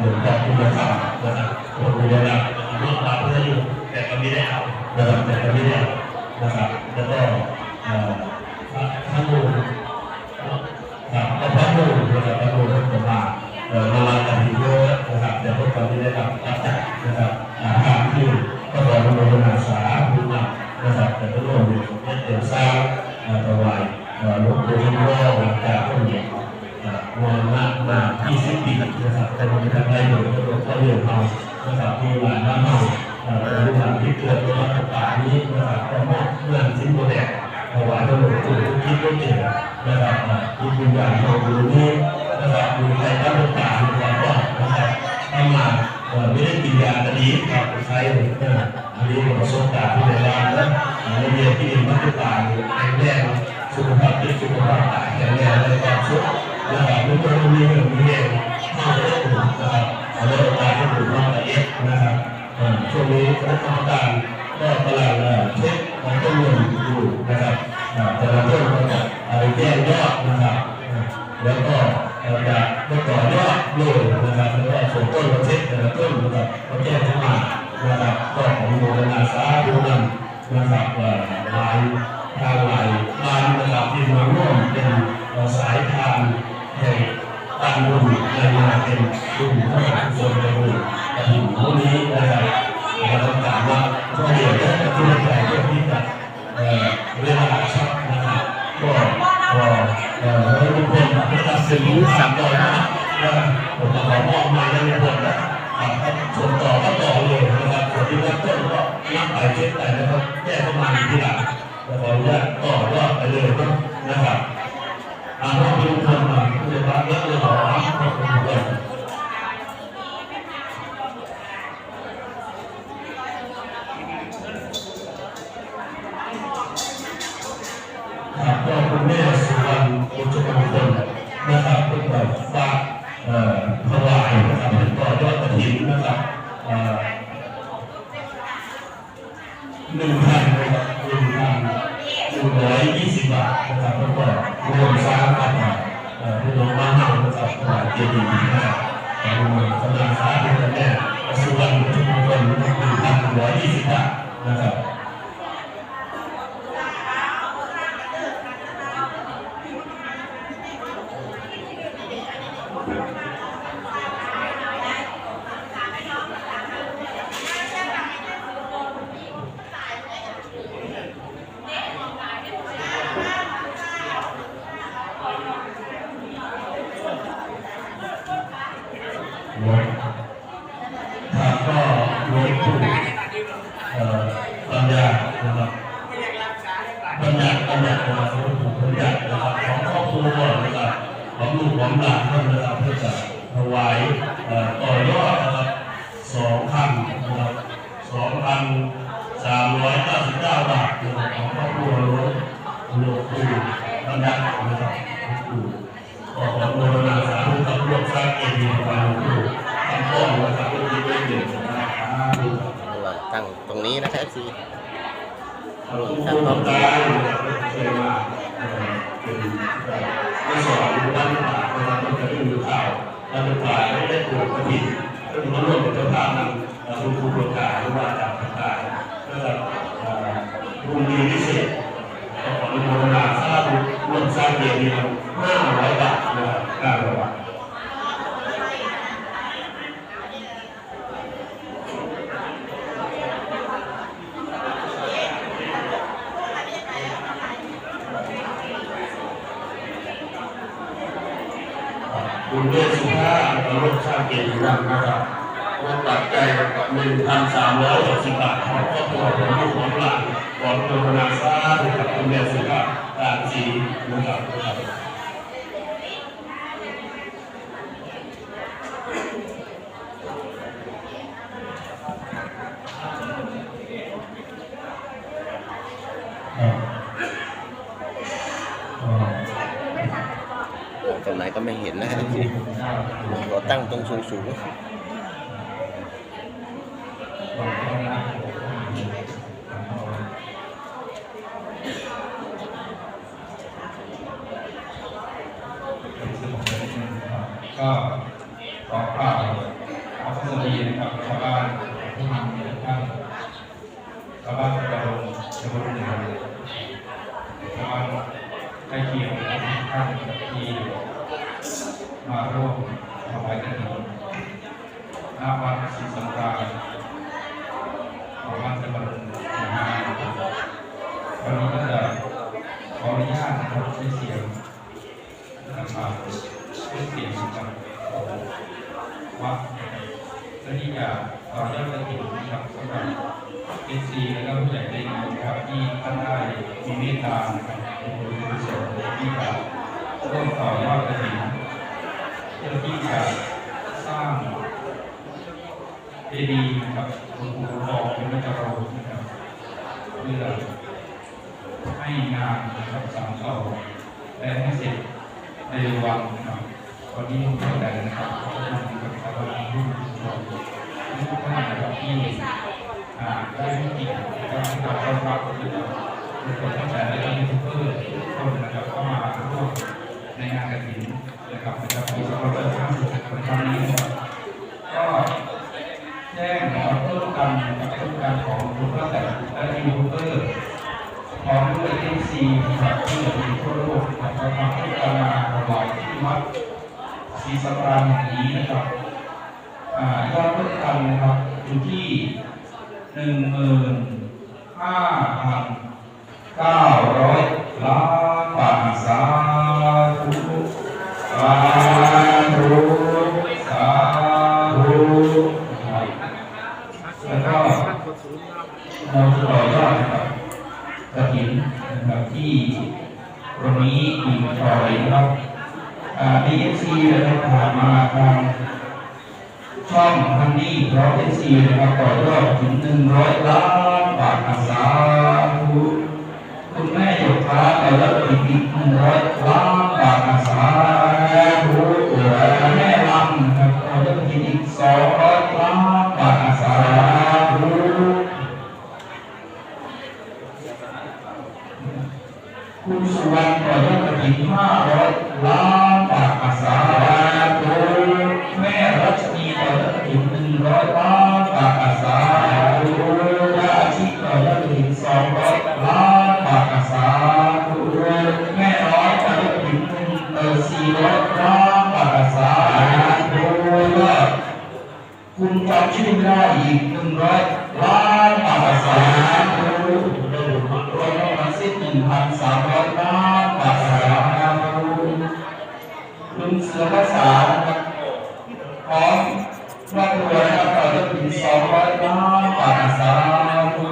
หลวงพ่อคุณธรรมนะครับหลวงปู่ระดับลูกหลานเพื่อนอยู่แต่ก็ไม่ได้เอานะครับแต่ก็ไม่ได้เอานะครับแล้วก็เอ่อพระท่านมูลครับแล้วพระมูลนะครับพระมูลท่านก็มาเอ่อมากันทีเยอะนะครับแต่พวกเราไม่ได้รับรับจัดนะครับอาหารที่ก็ขออนุโมทนาสาธุนะครับแต่ก็ร่วมอยู่ในเดียวสร้างเอ่อถวายเอ่อหลวงปู่ท่านก็หลังจากท่านเนี่ยมองมามา20ปีนะครับแต่ผมทำได้อยู่ก็ต้องเรียนเอานะครับมีหลายบ้านเฮาเอ่อเป็นหลานที่เกิดในวัดป่านี้นะครับก็มอบเงินชิ้นโบแดงถวายพระหลวงปู่คิดก็เจ๋งนะครับอ่าที่คุณยายเราดูนี้นะครับมีใครบ้านป่ามีความก็นะครับถ้ามาเอ่อไม่ได้กินยาตอนนี้ครับใช้นะครับอันนี้เป็นประสบการณ์ที่ได้รับนะอ่าในเรียนที่วัดป่าอยู่แข็ นะครับทุกคนมีเรื่องมีเรื่องเข้าได้ถูกนะครับเอาเรื่องการที่ถูกต้องละเอียดนะครับช่วงนี้คณะกรรมการก็กำลังเช็คของต้นเงินอยู่นะครับอ่าแต่ละต้นก็จะเอาไปแจ้งยอดนะครับ แล้วก็จะไม่ต่อยอดเลยนะครับแล้วก็ส่งต้นมาเช็คแต่ละต้นนะครับก็แจ้งเข้ามานะครับก็ของโมเดลนาสาธุนันนะครับหลายทางหลายบ้านนะครับที่มาร่วมเป็นสายทางแห่ง กามระบุในมาเป็นระบุญพระมหากรุณาธิคุระถิ่นพวกนี้นะครับเราต้องการว่าก็เดี๋ยวจะที่ในใจเพื่อที่จะเวลาชักนะครับก็ก็เออให้ทุกคนพิจารณาสิ่งที่สำคัญนะผมขอมอบมาให้ทุกคนนะอ่าส่งต่อก็ต่อเลยนะครับส่วนที่รับต้นก็รับไปเช็คไปนะครับแก้เข้ามาทีหลังแล้วขออนุญาตต่อยอดไปเลยนะครับ อาภาพทุกคนมาผู้จะ พี่น้องบ้านเราจะครับถวายเจดีย์นะครับขอบคุณกำนักสาธุคุณแม่สุวรรณอุจจมงคลหนึ่งพันหนึ่งร้อยยี่สิบบาทนะครับ ก็หลวงปู่เอ่อปัญญานะครับปัญญาปัญญานะครับหลวงปู่ปัญญานะครับของครอบครัวนะครับของลูกของหลานนะครับเพื่อจะถวายต่อยอดนะครับสองพันนะครับสองพันสามร้อยเก้าสิบเก้าบาทนะครับของครอบครัวหลวงหลวงปู่ปัญญานะครับหลวงปู่ขอขอโมทนาสาธุกับร่วมสร้างเอดีย์ของหลวงปู่ ตั้งตรงนี้นะครับซีขอบคุณทุการเคยมาเป็นมาสอนดูบ้านป่านะครับตั้งแต่เรื่องดูข่าวบ้านป่าไม่ได้ปลูกกระถิ่นก็ถือว่าร่วมเป็นเจ้าภาพนำเอ่อคุณครูประกาศหรือว่าจากประกาศนะครับเอ่อรุ่นดีพิเศษ ขออนุโมทนาสาธุร่วมสร้างเกียรติเราห้าร้อยบาทนะครับเก้าร้อยบาทคุณเดชสุภาพเราร่วมสร้าง เกียรติเรานะครับรวมปัจจัยหนึ่งพันสามร้อยหกสิบบาทของครอบครัวของลูกของหลานขออนุโมทนาสาธุกับคุณแม่สุภาพตาสีนะครับ ตรง ไหนก็ไม่เห็นนะครับซีเราตั้งตรงสูงสูง ก็ขอข้าว อสดีนะครับชาวบ้านที่มาเทุกท่านชาวบ้านกระโดงชาวบ้านเหนือชาวบ้านใกล้เคียงนะครับทุกท่านที่มาร่วมถวายกฐินหน้าวัดศรีสงครามของวัดจังหวัดหนองคายนะครับวันนี้ก็จะขออนุญาตนะครับใช้เสียงนะครับใช้เสียงนะครับ วัดและที่จะต่อยอดกระถิ่นนะครับสำหรับเอซีและก็ผู้ใหญ่ใจดีนะครับที่ท่านได้มีเมตตานะครับเป็นบุญกุศลที่จะร่วมต่อยอดกระถิ่นเพื่อที่จะสร้างเจดีย์นะครับหลวงปู่ทองเป็นพระเจ้านะครับเพื่อให้งานนะครับสามต่อและให้เสร็จในวันนะครับ วันนี้ผมเข้าใจนะครับขอบคุณนะครับสำหรับผู้ชมทุกท่านนะครับที่ได้ให้เกียรติและให้การต้อนรับรับทุกคนตั้งแต่ในก็ยูทูบเบอร์ทุกคนนะครับเข้ามาร่วมในงานกระถิ่นนะครับนะครับปีสองพันห้าสิบในครั้งนี้นะครับก็แจ้งนะครับเพิ่มกันกับเพิ่มกันของทุกท่านแต่และยูทูบเบอร์ พร้อมด้วยเอ็นซีนะครับที่เหลืออยู่ทั่วโลกนะครับมาให้การมาถวายที่วัด ศรีสังรามแห่งนี้นะครับอยอดร่วมกันนะครับอยู่ที่หนึ่งหมื่นห้าพันเก้าร้อยล้านบาทสาธุสาธุสาธุนะครับแล้วก็เราจะต่อยอดนะครับ กระถินนะครับที่ตรงนี้อีกต่อยนะครับ ดีเอซีนะครับผ่านมาทางช่องทันนี้ร้อยเอซีนะครับต่อยอดถึงหนึ่งร้อยล้านบาทอาสาธุคุณแม่หยกฟ้าต่อยอดอีกหนึ่งร้อยล้านบาทอาสาธุแม่ลำนะครับต่อยอดอีกสองร้อยล้านบาทอาสาธุ คุณสุวรรณต่อยอดกระถิ่นห้าร้อยล้านบาทอาสาโดยแม่รัชนีต่อยอดกระถิ่นหนึ่งร้อยล้านบาทอาสาโดยยาอาชีพต่อยอดกระถิ่นสองร้อยล้านบาทอาสาโดยแม่น้อยต่อยอดกระถิ่นหนึ่งเออสี่ร้อยล้านบาทอาสาโดยว่าคุณจำชื่อไม่ได้อีกหนึ่งร้อยล้านบาทอาสาโดย รวมทั้งสิ้นหนึ่งพันสาม ร้อยล้านบาทสามนารูคุณเสือภาษานะครับพร้อมครอบครัวนะครับต่อจะถึงสองร้อยล้านบาทสามนารู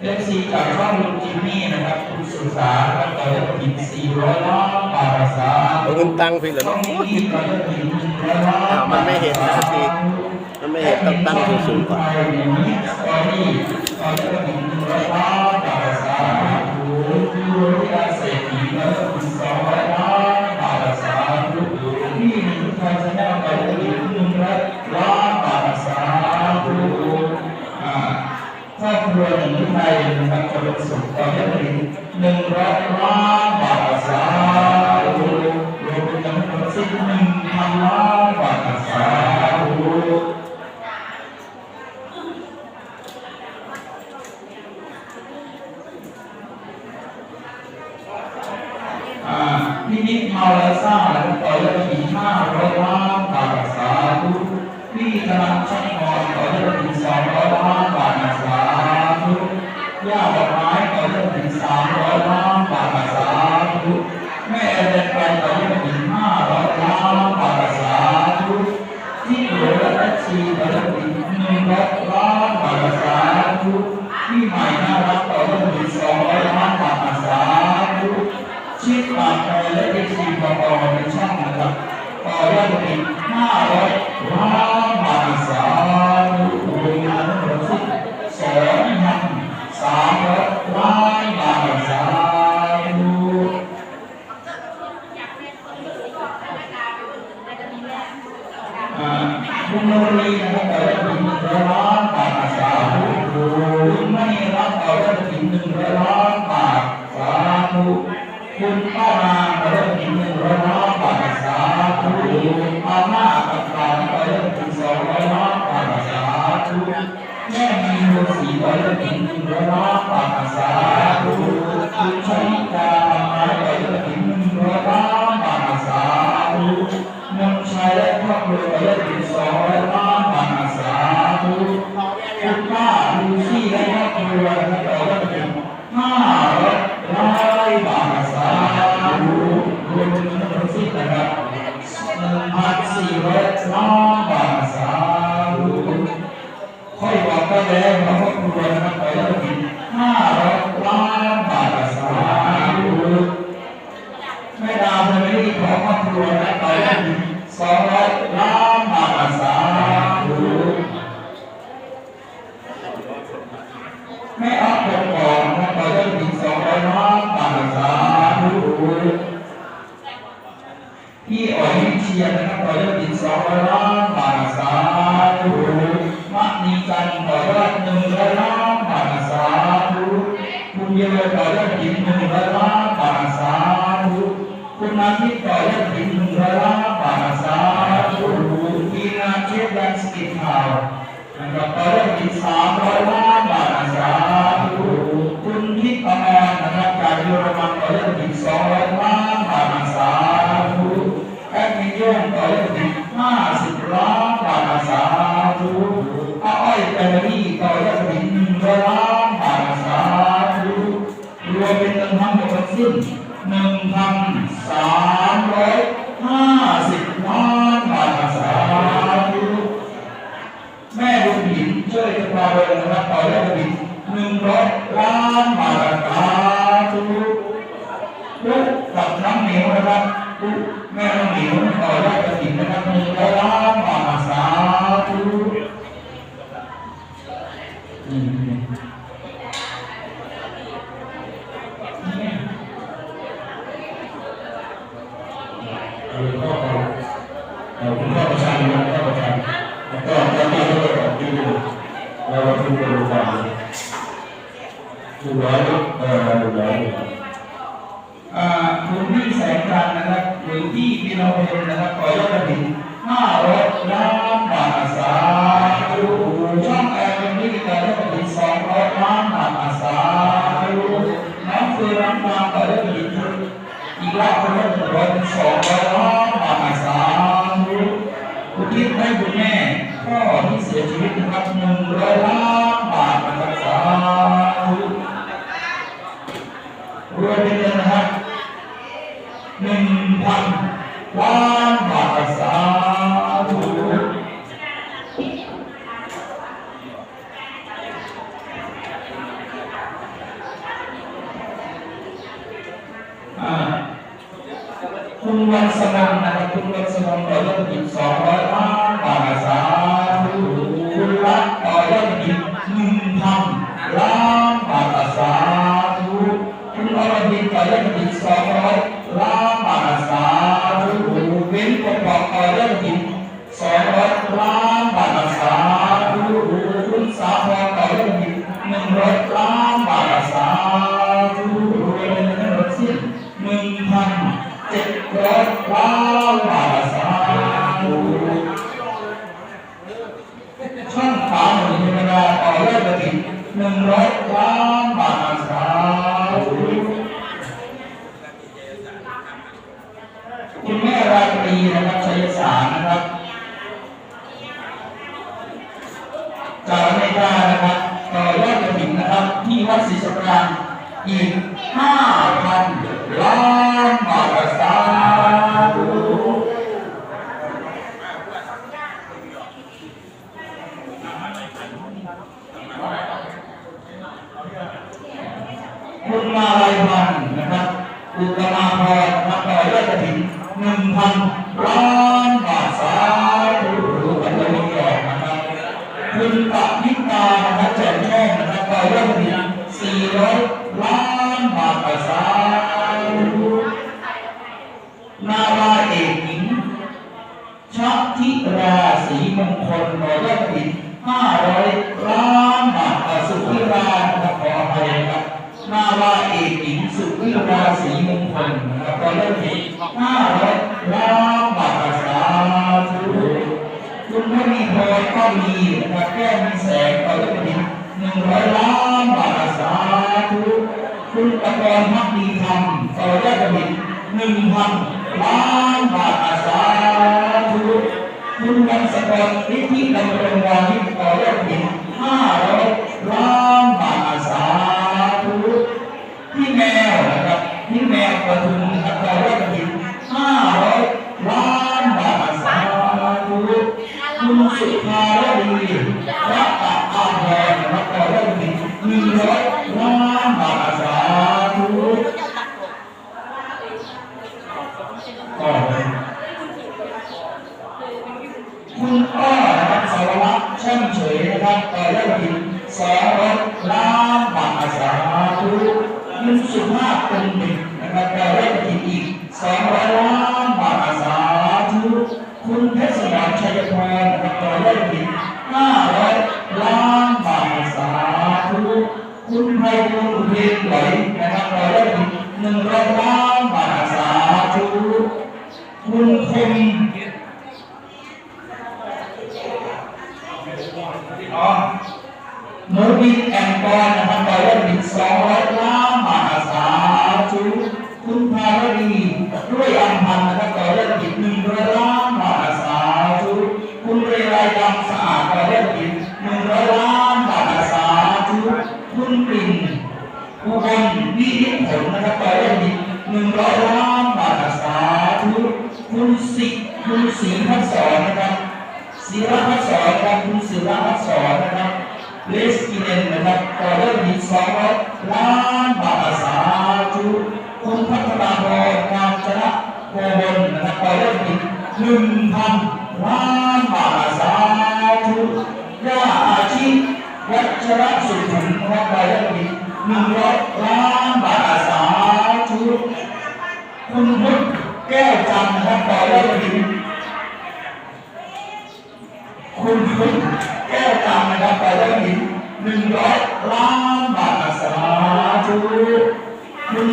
เอฟซีจากช่องลุงจิมมี่นะครับคุณสุสานะครับต่อจะถึงสี่ร้อยล้านบาทสามเอาเงินตังค์พี่เหรอช่องเนาะนี้ต่อจะถึงหนึ่งร้อยล้านอ้าวมันไม่เห็นนะสิมันไม่เห็นต้องตั้งสูงๆก่อน Phật Pháp Đại Xã Thủ Chúa คุณเข้ามาไปเริ่มกินหนึ่งร้อยล้าทสาธุอาม่ากับตไปเริ่มกินสองร้อยล้อนบาทสาธุแม่มีมูลสีไปเริ่มกินหนึ่งร้อยล้อนบาทสาธุคุณชนิกาทำไมไปเริ่มกินหนึ่งร้อยล้อนบาทสาธุนำชายและครอบครัวไปเริ่ม వారు คุณแม่ราตรีนะครับชัยสารนะครับจารอเมริกานะครับต่อยอดกระถิ่นนะครับ ที่วัดศรีสกรานอีกห้าพันล้านบาทสาม คุณปะนิตานะครับแจกโชคนะครับเราเริ่มเนี่ย400 ล้านบาทต่อสาวนาวาเอกหญิงชัติราศีมงคลเราเริ่มผิด500 ล้านบาทต่อสุวิรานรับขออภัยครับนาวาเอกหญิงสุวิราศีมงคลเราได้ผิด5 โมก็มีนะครัแก้มีแสงต่อเรื่องนี้หนึ่งร้อยล้านบาทสาธุคุณตะกรพักดีธรรมต่อเรื่องนี้หนึ่งพันล้านบาทสาธุคุณกันสกรนิธิดำรงวานิต่อเรื่องนี้ห้าร้อยล้านบาทสาธุที่แมวนะครับที่แมวประทุม คุณสุภาวดีและอาภาพรนะครับต่อได้ถึงหนึ่งร้อยล้านบาทสาธุก็คุณอ้อนะครับสารวัตรช่างเฉยนะครับต่อได้ถึงสองร้อยล้านบาทสาธุคุณสุภาพเป็นหนึ่งนะครับต่อได้ถึงอีกสองร้อยล้าน คุณเพชรสมชัยพรนะครับต่อได้ถึงห้าร้อยล้านบาทสาธุคุณไพบูลย์เพียงไหลนะครับต่อได้ถึงหนึ่งร้อยล้านบาทสาธุคุณคมอ๋อโนบินแอนกอนนะครับต่อได้ หนึ่งพันล้านบาทสาธุยาอาชีพวัชระสุขุมนะครับรายได้ดีหนึ่งร้อยล้านบาทสาธุคุณพุทธแก้วจันทร์นะครับรายได้ดีคุณพุทธแก้วจันทร์นะครับรายได้ดีหนึ่งร้อยล้านบาทสาธุคุณ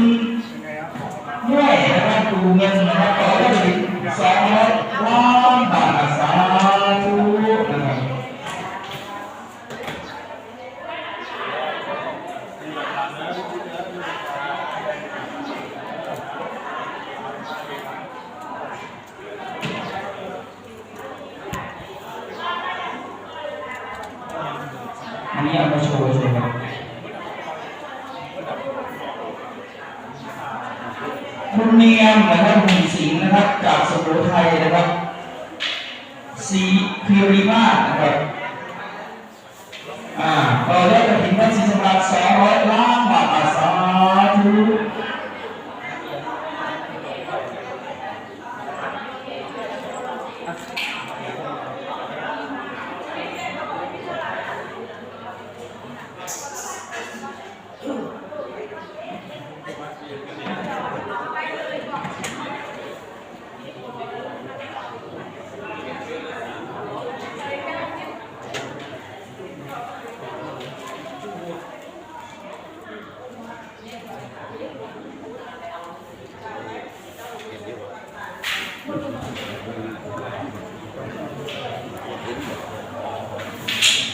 ม่วยนะครับดูเงินนะครับรายได้ดีสองร้อยล้านบาทสาธุนะครับ อันนี้เอามาโชว์โชว์ครับคุณเนียมนะครับหมุนสิงห์นะครับ จากสุโขทัยนะครับ สีพิริมาศนะครับ อ่าต่อได้กระถิ่นวัดศรีสำราญสองร้อยล้านบาทสาธุ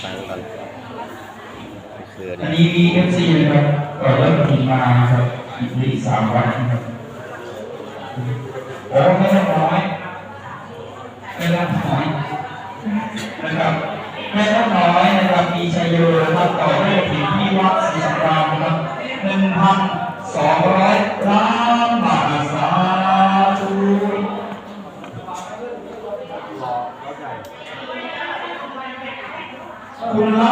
ฟังก่อนคืออันนี่นี้มีเอฟซีนะครับต่อได้กระถิ่นมาครับอีกอีกสามวันนะครับโอ้ไม่ต้องน้อยไม่ต้องน้อยนะครับไม่ต้องน้อยนะครับมีชัยโยนะครับต่อด้กระถิ่นที่วัดศรีสำราญนะครับหนึ่งพันสองร้อยล้านบาทสาธุ คุณล